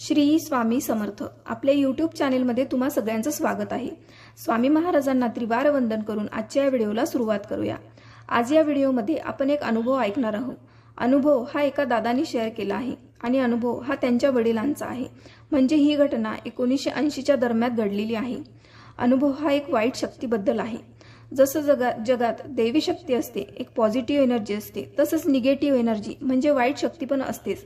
श्री स्वामी समर्थ. आपल्या यूट्यूब चॅनेलमध्ये तुम्हा सगळ्यांचं स्वागत आहे. स्वामी महाराजांना त्रिवार वंदन करून आजच्या या व्हिडिओला सुरुवात करूया. आज या व्हिडिओमध्ये आपण एक अनुभव ऐकणार आहोत. अनुभव हा एका दादानी शेअर केला आहे आणि अनुभव हा त्यांच्या वडिलांचा आहे. म्हणजे ही घटना एकोणीसशे ऐंशीच्या दरम्यान घडलेली आहे. अनुभव हा एक वाईट शक्तीबद्दल आहे. जसं जगात जगात दैवी शक्ती असते एक पॉझिटिव्ह एनर्जी असते तसंच निगेटिव्ह एनर्जी म्हणजे वाईट शक्ती पण असतेच.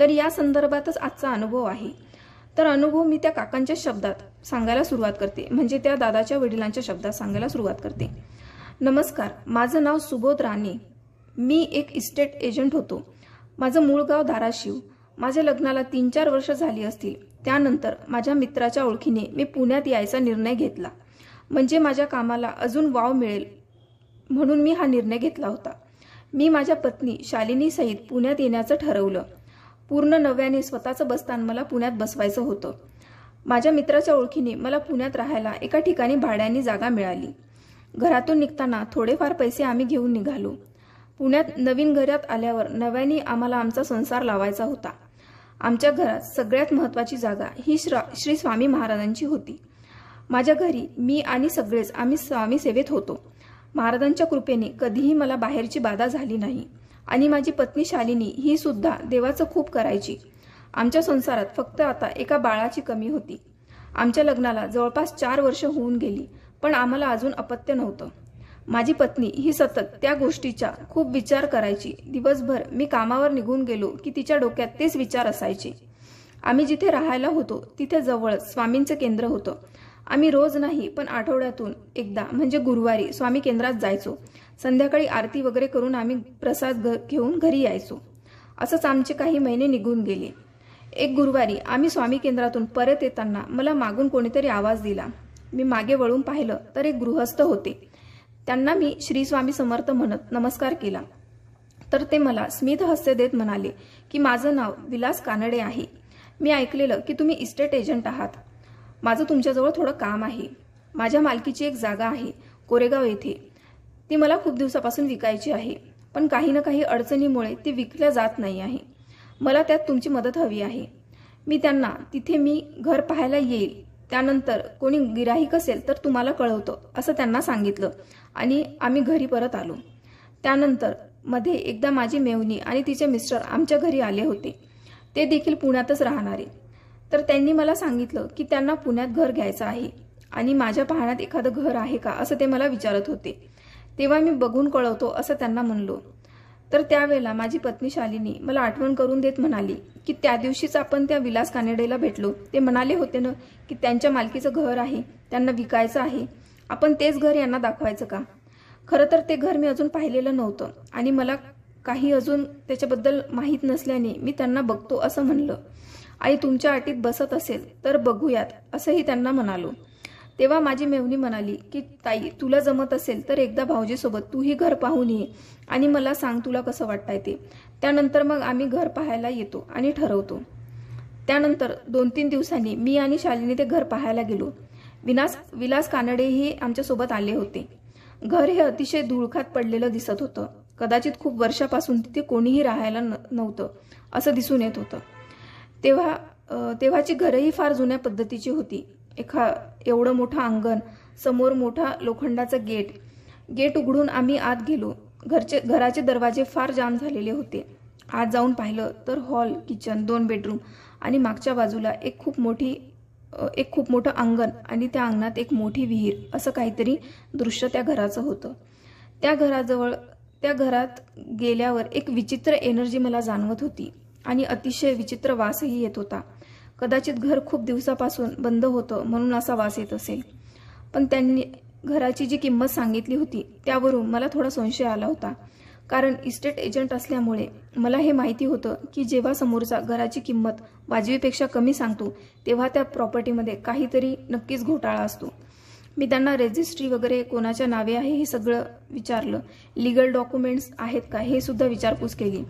तर या संदर्भातच आजचा अनुभव आहे. तर अनुभव मी त्या काकांच्या शब्दात सांगायला सुरुवात करते. म्हणजे त्या दादाच्या वडिलांच्या शब्दात सांगायला सुरुवात करते. नमस्कार माझं नाव सुबोध राणे. मी एक इस्टेट एजंट होतो. माझं मूळ गाव धाराशिव. माझ्या लग्नाला तीन चार वर्ष झाली असतील. त्यानंतर माझ्या मित्राच्या ओळखीने मी पुण्यात यायचा निर्णय घेतला. म्हणजे माझ्या कामाला अजून वाव मिळेल म्हणून मी हा निर्णय घेतला होता. मी माझ्या पत्नी शालिनीसहित पुण्यात येण्याचं ठरवलं. पूर्ण नव्याने स्वतःचं बसतान मला पुण्यात बसवायचं होतं. माझ्या मित्राच्या ओळखीने मला पुण्यात राहायला एका ठिकाणी भाड्याने जागा मिळाली. घरातून निघताना थोडेफार पैसे आम्ही घेऊन निघालो. पुण्यात नवीन घरात आल्यावर नव्याने आम्हाला आमचा संसार लावायचा होता. आमच्या घरात सगळ्यात महत्त्वाची जागा ही श्रा श्री स्वामी महाराजांची होती. माझ्या घरी मी आणि सगळेच आम्ही स्वामी सेवेत होतो. महाराजांच्या कृपेने कधीही मला बाहेरची बाधा झाली नाही. आणि माझी पत्नी शालिनी ही सुद्धा देवाचं खूप करायची. आमच्या संसारात फक्त आता एका बाळाची कमी होती. आमच्या लग्नाला जवळपास चार वर्ष होऊन गेली पण आम्हाला अजून अपत्य नव्हतं. माझी पत्नी ही सतत त्या गोष्टीचा खूप विचार करायची. दिवसभर मी कामावर निघून गेलो की तिच्या डोक्यात तेच विचार असायचे. आम्ही जिथे राहायला होतो तिथे जवळच स्वामींचं केंद्र होतं. आम्ही रोज नाही पण आठवड्यातून एकदा म्हणजे गुरुवारी स्वामी केंद्रात जायचो. संध्याकाळी आरती वगैरे करून आम्ही प्रसाद घेऊन घरी यायचो. असंच आमचे काही महिने निघून गेले. एक गुरुवारी आम्ही स्वामी केंद्रातून परत येताना मला मागून कोणीतरी आवाज दिला. मी मागे वळून पाहिलं तर एक गृहस्थ होते. त्यांना मी श्री स्वामी समर्थ म्हणत नमस्कार केला. तर ते मला स्मित हस्य देत म्हणाले की माझं नाव विलास कानडे आहे. मी ऐकलेलं की तुम्ही इस्टेट एजंट आहात. माझं तुमच्याजवळ थोडं काम आहे. माझ्या मालकीची एक जागा आहे कोरेगाव येथे. ती मला खूप दिवसापासून विकायची आहे. पण काही ना काही अडचणीमुळे ती विकल्या जात नाही आहे. मला त्यात तुमची मदत हवी आहे. मी त्यांना तिथे मी घर पाहायला येईल. त्यानंतर कोणी गिराहीक असेल तर तुम्हाला कळवतो असं त्यांना सांगितलं. आणि आम्ही घरी परत आलो. त्यानंतरमध्ये एकदा माझी मेवणी आणि तिचे मिस्टर आमच्या घरी आले होते. ते देखील पुण्यातच राहणारे. तर त्यांनी मला सांगितलं की त्यांना पुण्यात घर घ्यायचं आहे. आणि माझ्या पाहण्यात एखादं घर आहे का असं ते मला विचारत होते. तेव्हा मी बघून कळवतो असं त्यांना म्हणलो. तर त्यावेळेला माझी पत्नी शालिनी मला आठवण करून देत म्हणाली की त्या दिवशीच आपण त्या विलास कानेडेला भेटलो. ते म्हणाले होते ना की त्यांच्या मालकीचं घर आहे त्यांना विकायचं आहे. आपण तेच घर यांना दाखवायचं का? खरं तर ते घर मी अजून पाहिलेलं नव्हतं आणि मला काही अजून त्याच्याबद्दल माहीत नसल्याने मी त्यांना बघतो असं म्हणलं. आई तुमच्या अटीत बसत असेल तर बघूयात असंही त्यांना म्हणालो. तेव्हा माझी मेवणी म्हणाली की ताई तुला जमत असेल तर एकदा भाऊजीसोबत तूही घर पाहून ये आणि मला सांग तुला कसं वाटतंय ते. त्यानंतर मग आम्ही घर पाहायला येतो आणि ठरवतो. त्यानंतर दोन तीन दिवसांनी मी आणि शालिनी ते घर पाहायला गेलो. विनास विलास कानडेही आमच्यासोबत आले होते. घर हे अतिशय धुळखात पडलेलं दिसत होतं. कदाचित खूप वर्षापासून तिथे कोणीही राहायला नव्हतं असं दिसून येत होतं. तेव्हा तेव्हाची घरही फार जुन्या पद्धतीची होती. एखा एवढं मोठं अंगण समोर मोठा लोखंडाचा गेट. गेट उघडून आम्ही आत गेलो. घरचे घराचे दरवाजे फार जाम झालेले होते. आत जाऊन पाहिलं तर हॉल किचन दोन बेडरूम आणि मागच्या बाजूला एक खूप मोठी एक खूप मोठं अंगण आणि त्या अंगणात एक मोठी विहीर असं काहीतरी दृश्य त्या घराचं होतं. त्या घराजवळ त्या घरात गेल्यावर एक विचित्र एनर्जी मला जाणवत होती आणि अतिशय विचित्र वासही येत होता. कदाचित घर खूप दिवसापासून बंद होतं म्हणून असा वास येत असेल. पण त्यांनी घराची जी किंमत सांगितली होती त्यावरून मला थोडा संशय आला होता. कारण इस्टेट एजंट असल्यामुळे मला हे माहिती होतं की जेव्हा समोरचा घराची किंमत वाजवीपेक्षा कमी सांगतो तेव्हा त्या प्रॉपर्टीमध्ये काहीतरी नक्कीच घोटाळा असतो. मी त्यांना रेजिस्ट्री वगैरे कोणाच्या नावे आहे हे सगळं विचारलं. लिगल डॉक्युमेंट्स आहेत का हे सुद्धा विचारपूस केली.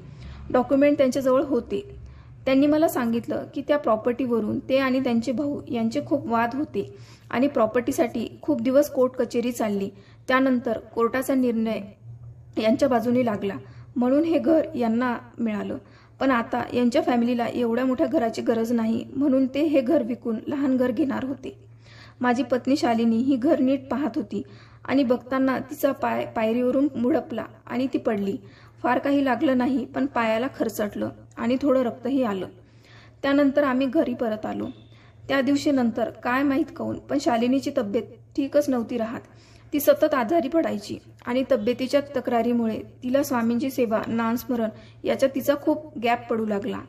डॉक्युमेंट त्यांच्याजवळ होते. त्यांनी मला सांगितलं की त्या प्रॉपर्टीवरून ते आणि त्यांचे भाऊ यांचे खूप वाद होते आणि प्रॉपर्टीसाठी खूप दिवस कोर्ट कचेरी चालली. त्यानंतर कोर्टाचा निर्णय यांच्या बाजूने लागला. म्हणून हे घर यांना मिळालं. पण आता यांच्या फॅमिलीला एवढ्या मोठ्या घराची गरज नाही म्हणून ते हे घर विकून लहान घर घेणार होते. माझी पत्नी शालिनी ही घर नीट पाहत होती आणि बघताना तिचा पाय पायरीवरून मुडपला आणि ती पडली. फार काही लागलं नाही पण पायाला खरचटलं आणि थोडं रक्तही आलं. त्यानंतर आम्ही घरी परत आलो. त्या दिवशी नंतर काय माहीत काऊन पण शालिनीची तब्येत ठीकच नव्हती राहत. ती सतत आजारी पडायची आणि तब्येतीच्या तक्रारीमुळे तिला स्वामींची सेवा नामस्मरण याचा तिचा खूप गॅप पडू लागला.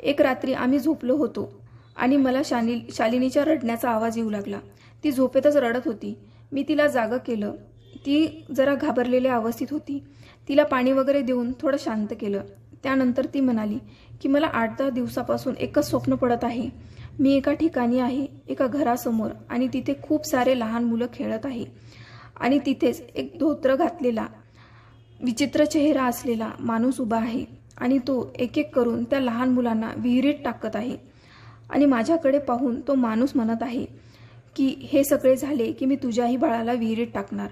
एक रात्री आम्ही झोपलो होतो आणि मला शानी शालिनीच्या रडण्याचा आवाज येऊ लागला. ती झोपेतच रडत होती. मी तिला जागं केलं ती जरा घाबरलेल्या अवस्थेत होती. तिला पाणी वगैरे देऊन थोडं शांत केलं. त्यानंतर ती म्हणाली की मला आठ दहा दिवसापासून एकच स्वप्न पडत आहे. मी एका ठिकाणी आहे एका घरासमोर आणि तिथे खूप सारे लहान मुलं खेळत आहे. आणि तिथेच एक धोत्र घातलेला विचित्र चेहरा असलेला माणूस उभा आहे आणि तो एक एक करून त्या लहान मुलांना विहिरीत टाकत आहे. आणि माझ्याकडे पाहून तो माणूस म्हणत आहे की हे सगळे झाले की मी तुझ्याही बाळाला विहिरीत टाकणार.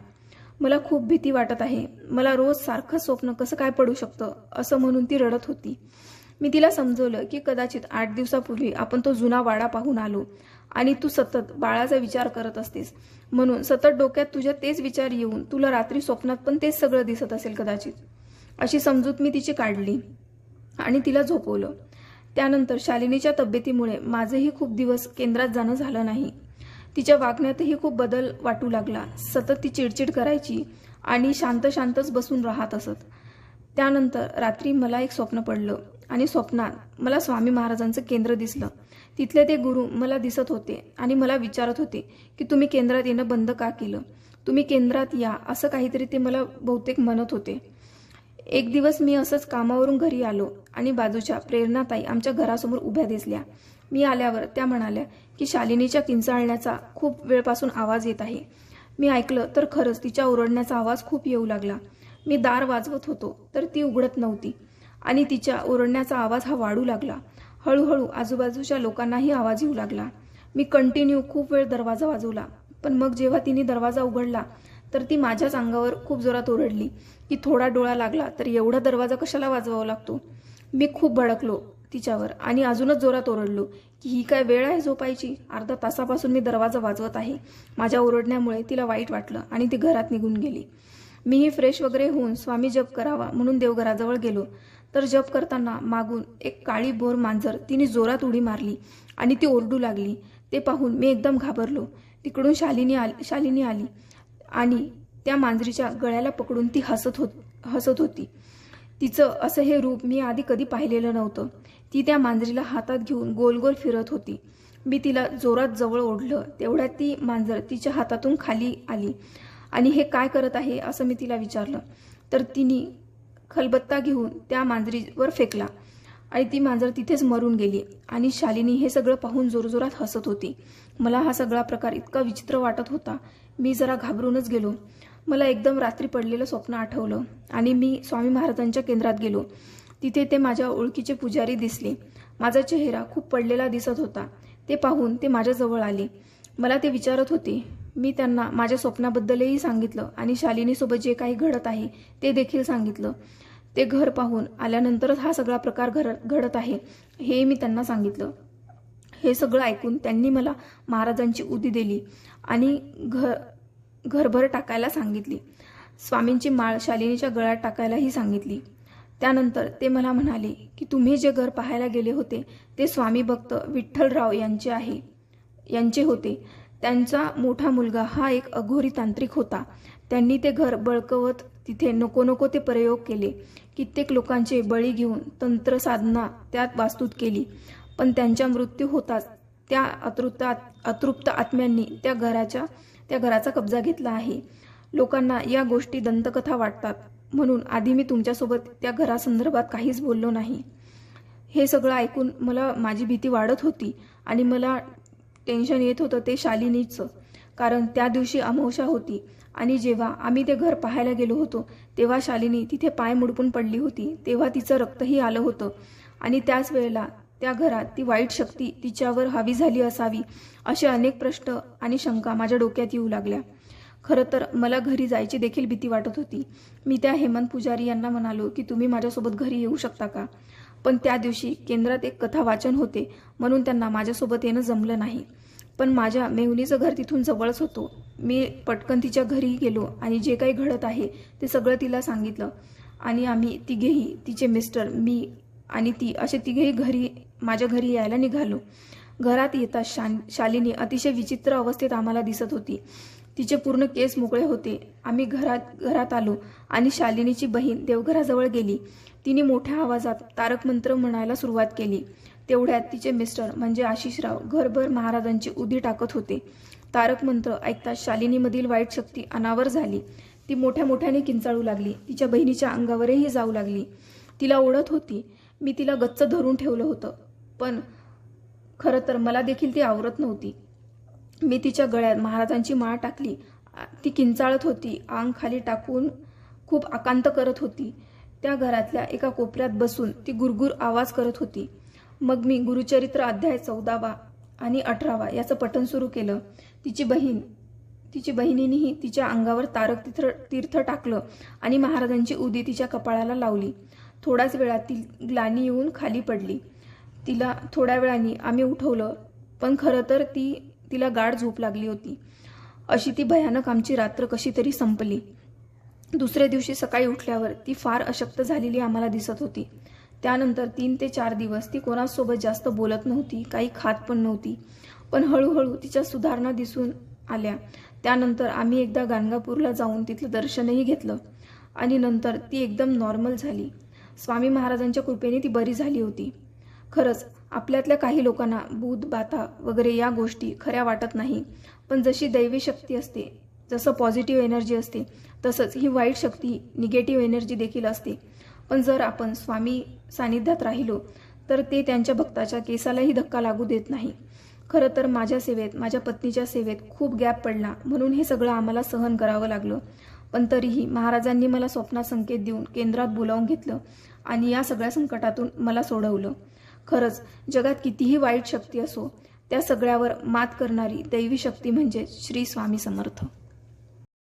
मला खूप भीती वाटत आहे. मला रोज सारखं स्वप्न कसं काय पडू शकतं असं म्हणून ती रडत होती. मी तिला समजवलं की कदाचित आठ दिवसापूर्वी आपण तो जुना वाडा पाहून आलो आणि तू सतत बाळाचा विचार करत असतेस. म्हणून सतत डोक्यात तुझ्या तेच विचार येऊन तुला रात्री स्वप्नात पण तेच सगळं दिसत असेल कदाचित अशी समजूत मी तिची काढली आणि तिला झोपवलं. त्यानंतर शालिनीच्या तब्येतीमुळे माझंही खूप दिवस केंद्रात जाणं झालं नाही. तिच्या वागण्यातही खूप बदल वाटू लागला. सतत ती चिडचिड करायची आणि शांत शांतच बसून राहत असत. त्यानंतर रात्री मला एक स्वप्न पडलं आणि स्वप्नात मला स्वामी महाराजांचं केंद्र दिसलं. तिथले ते गुरु मला दिसत होते आणि मला विचारत होते की तुम्ही केंद्रात येणं बंद का केलं? तुम्ही केंद्रात या असं काहीतरी ते मला बहुतेक म्हणत होते. एक दिवस मी असंच कामावरून घरी आलो आणि बाजूच्या प्रेरणाताई आमच्या घरासमोर उभ्या दिसल्या. मी आल्यावर त्या म्हणाल्या की शालिनीच्या किंचाळण्याचा खूप वेळपासून आवाज येत आहे. मी ऐकलं तर खरंच तिच्या ओरडण्याचा आवाज खूप येऊ लागला. मी दार वाजवत होतो तर ती उघडत नव्हती. आणि तिच्या ओरडण्याचा आवाज हा वाढू लागला. हळूहळू आजूबाजूच्या लोकांनाही आवाज येऊ लागला. मी कंटिन्यू खूप वेळ दरवाजा वाजवला पण मग जेव्हा तिने दरवाजा उघडला तर ती माझ्याच अंगावर खूप जोरात ओरडली की थोडा डोळा लागला तर एवढा दरवाजा कशाला वाजवावा लागतो? मी खूप भडकलो. तिच्यावर. आणि अजूनच जोरात ओरडलो की ही काय वेळ आहे झोपायची? अर्धा तासापासून मी दरवाजा वाजवत आहे. माझ्या ओरडण्यामुळे तिला वाईट वाटलं आणि ती घरात निघून गेली. मीही फ्रेश वगैरे होऊन स्वामी जप करावा म्हणून देवघराजवळ गेलो. तर जप करताना मागून एक काळी बोर मांजर तिने जोरात उडी मारली आणि ती ओरडू लागली. ते पाहून मी एकदम घाबरलो. तिकडून शालिनी आली शालिनी आली आणि त्या मांजरीच्या गळ्याला पकडून ती हसत होत हसत होती. तिचं असं हे रूप मी आधी कधी पाहिलेलं नव्हतं. ती त्या मांजरीला हातात घेऊन गोल गोल फिरत होती. मी तिला जोरात जवळ ओढलं. तेवढ्यात ती मांजर तिच्या हातातून खाली आली. आणि हे काय करत आहे असं मी तिला विचारलं. तर तिने खलबत्ता घेऊन त्या मांजरीवर फेकला. आणि ती मांजर तिथेच मरून गेली. आणि शालिनी हे सगळं पाहून जोरजोरात हसत होती. मला हा सगळा प्रकार इतका विचित्र वाटत होता. मी जरा घाबरूनच गेलो. मला एकदम रात्री पडलेलं स्वप्न आठवलं. आणि मी स्वामी महाराजांच्या केंद्रात गेलो. तिथे ते माझ्या ओळखीचे पुजारी दिसले. माझा चेहरा खूप पडलेला दिसत होता. ते पाहून ते माझ्याजवळ आले. मला ते विचारत होते. मी त्यांना माझ्या स्वप्नाबद्दलही सांगितलं आणि शालिनीसोबत जे काही घडत आहे ते देखील सांगितलं. ते घर पाहून आल्यानंतरच हा सगळा प्रकार घर घडत आहे हे मी त्यांना सांगितलं. हे सगळं ऐकून त्यांनी मला महाराजांची उदी दिली. आणि घर घरभर टाकायला सांगितली. स्वामींची माळ शालिनीच्या गळ्यात टाकायलाही सांगितली. त्यानंतर ते मला म्हणाले की तुम्ही जे घर पाहायला गेले होते ते स्वामी भक्त विठ्ठलराव यांचे आहे. यांचे होते. त्यांचा मोठा मुलगा हा एक अघोरी तांत्रिक होता. त्यांनी ते घर बळकवत तिथे नको नको ते प्रयोग केले. कित्येक लोकांचे बळी घेऊन तंत्र साधना त्यात वास्तूत केली. पण त्यांचा मृत्यू होताच त्या अतृप्त अतृप्त आत्म्यांनी त्या घराच्या त्या घराचा कब्जा घेतला आहे. लोकांना या गोष्टी दंतकथा वाटतात. म्हणून आधी मी तुमच्यासोबत त्या घरासंदर्भात काहीच बोललो नाही. हे सगळं ऐकून मला माझी भीती वाढत होती आणि मला टेन्शन येत होतं ते शालिनीचं. कारण त्या दिवशी अमावशा होती आणि जेव्हा आम्ही ते घर पाहायला गेलो होतो तेव्हा शालिनी तिथे पाय मुडपून पडली होती. तेव्हा तिचं रक्तही आलं होतं. आणि त्याच वेळेला त्या घरात ती वाईट शक्ती तिच्यावर हवी झाली असावी असे अनेक प्रश्न आणि शंका माझ्या डोक्यात येऊ लागल्या. खरं तर मला घरी जायची देखील भीती वाटत होती. मी त्या हेमंत पुजारी यांना म्हणालो की तुम्ही माझ्यासोबत घरी येऊ शकता का? पण त्या दिवशी केंद्रात एक कथा वाचन होते म्हणून त्यांना माझ्यासोबत येणं जमलं नाही. पण माझ्या मेहुनीचं घर तिथून जवळच होतो. मी पटकन तिच्या घरी गेलो आणि जे काही घडत आहे ते सगळं तिला सांगितलं. आणि आम्ही तिघेही तिचे मिस्टर मी आणि ती असे तिघेही घरी माझ्या घरी यायला निघालो. घरात येता शान शालिनी अतिशय विचित्र अवस्थेत आम्हाला दिसत होती. तिचे पूर्ण केस मोकळे होते. आम्ही घरात घरात आलो आणि शालिनीची बहीण देवघराजवळ गेली. तिने मोठ्या आवाजात तारक मंत्र म्हणायला सुरुवात केली. तेवढ्यात तिचे मिस्टर म्हणजे आशिषराव घरभर महाराजांची उदी टाकत होते. तारक मंत्र ऐकताच शालिनीमधील वाईट शक्ती अनावर झाली. ती मोठ्या मोठ्याने किंचाळू लागली. तिच्या बहिणीच्या अंगावरही जाऊ लागली. तिला ओढत होती. मी तिला गच्च धरून ठेवलं होतं. पण खरं तर मला देखील ती आवरत नव्हती. मी तिच्या गळ्यात महाराजांची माळ टाकली. ती किंचाळत होती. आंग खाली टाकून खूप आकांत करत होती. त्या घरातल्या एका कोपऱ्यात बसून ती गुरगुर आवाज करत होती. मग मी गुरुचरित्र अध्याय चौदावा आणि अठरावा याचं पठण सुरू केलं. तिची बहीण तिची बहिणीनेही तिच्या अंगावर तारक तीर्थ तीर्थ टाकलं आणि महाराजांची उदी तिच्या कपाळाला लावली. थोड्याच वेळात ती ग्लानी येऊन खाली पडली. तिला थोड्या वेळाने आम्ही उठवलं पण खरं तर ती तिला गाढ झोप लागली होती. अशी ती भयानक आमची रात्र कशी तरी संपली. दुसऱ्या दिवशी सकाळी उठल्यावर ती फार अशक्त झालेली आम्हाला दिसत होती. त्यानंतर तीन ते चार दिवस ती कोणासोबत जास्त बोलत नव्हती काही खात पण नव्हती. पण हळूहळू तिच्या सुधारणा दिसून आल्या. त्यानंतर आम्ही एकदा गाणगापूरला जाऊन तिथलं दर्शनही घेतलं आणि नंतर ती एकदम नॉर्मल झाली. स्वामी महाराजांच्या कृपेने ती बरी झाली होती. खरंच आपल्यातल्या काही लोकांना भूत बाता वगैरे या गोष्टी खऱ्या वाटत नाही. पण जशी दैवी शक्ती असते जसं पॉझिटिव्ह एनर्जी असते तसंच ही वाईट शक्ती निगेटिव्ह एनर्जी देखील असते. पण जर आपण स्वामी सानिध्यात राहिलो तर ते त्यांच्या भक्ताच्या केसालाही धक्का लागू देत नाही. खरं तर माझ्या सेवेत माझ्या पत्नीच्या सेवेत खूप गॅप पडला म्हणून हे सगळं आम्हाला सहन करावं लागलं. पण तरीही महाराजांनी मला स्वप्नात संकेत देऊन केंद्रात बोलावून घेतलं आणि या सगळ्या संकटातून मला सोडवलं. खरंच जगात कितीही वाईट शक्ती असो त्या सगळ्यावर मात करणारी दैवी शक्ती म्हणजे श्री स्वामी समर्थ.